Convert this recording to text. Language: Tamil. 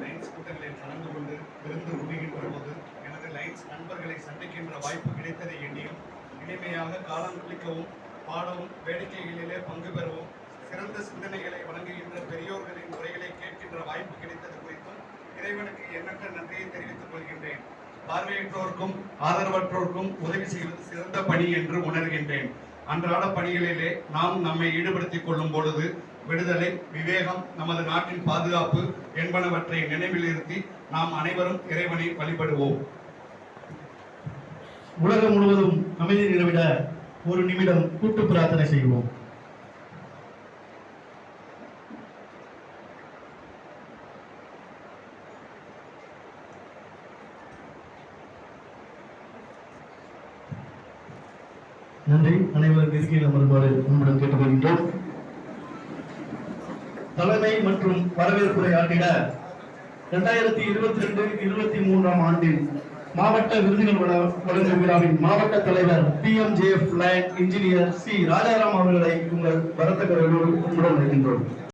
லைன்ஸ் கூட்டங்களில் கலந்து கொண்டு விருந்து உண்ணுகின்ற போது எனது லைன்ஸ் நண்பர்களை சந்திக்கின்ற வாய்ப்பு கிடைத்ததை எண்ணியும் இனிமையாக காலம் குளிக்கவும் பாடவும் வேடிக்கைகளிலே பங்கு பெறவும் சிறந்த சிந்தனைகளை வழங்குகின்ற பெரியோர்களின் உரைகளை கேட்கின்ற வாய்ப்பு கிடைத்தது குறித்தும் இறைவனுக்கு எண்ணற்ற நன்றியை தெரிவித்துக் கொள்கின்றேன். பார்வையற்றோருக்கும் ஆதரவற்றோருக்கும் உதவி செய்வது சிறந்த பணி என்று உணர்கின்றேன். அன்றாட பணிகளிலே நாம் நம்மை ஈடுபடுத்திக் கொள்ளும் பொழுது விடுதலை விவேகம் நமது நாட்டின் பாதுகாப்பு என்பனவற்றை நினைவில் இருத்தி நாம் அனைவரும் இறைவனை வழிபடுவோம். உலகம் முழுவதும் அமைதி நிலவிட ஒரு நிமிடம் கூட்டு பிரார்த்தனை செய்வோம். நன்றி. அனைவரும் இருக்கையில் அமருமாறு உங்களுடன் கேட்டுக்கொள்கின்றோம். தலைமை மற்றும் வரவேற்புரை ஆற்றிட இரண்டாயிரத்தி இருபத்தி ரெண்டு இருபத்தி மூன்றாம் ஆண்டில் மாவட்ட விருதுகள் வழங்கும் விழாவின் மாவட்ட தலைவர் P M J F line engineer C Rajaram அவர்களை உங்கள் வரத்த உங்களுடன் வருகின்றோம்.